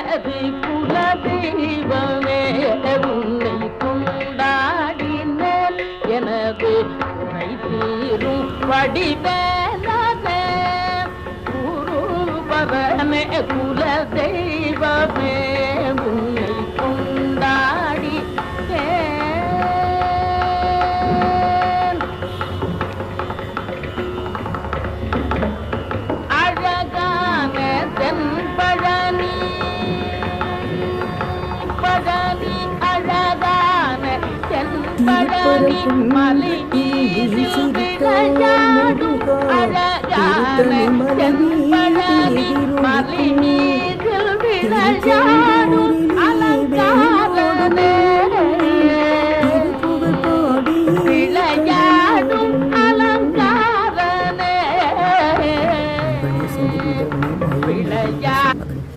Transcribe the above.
எனது குல தெய்வமே உன்னை கொண்டாடினேன். எனது குறை தீரும் வடிவேலனே குருபவனே குல தென்பழனி மலை மீதில் விளையாடும் அழகான தென்பழனி மலை விளையாடும் அலங்காரனே விளையாடும்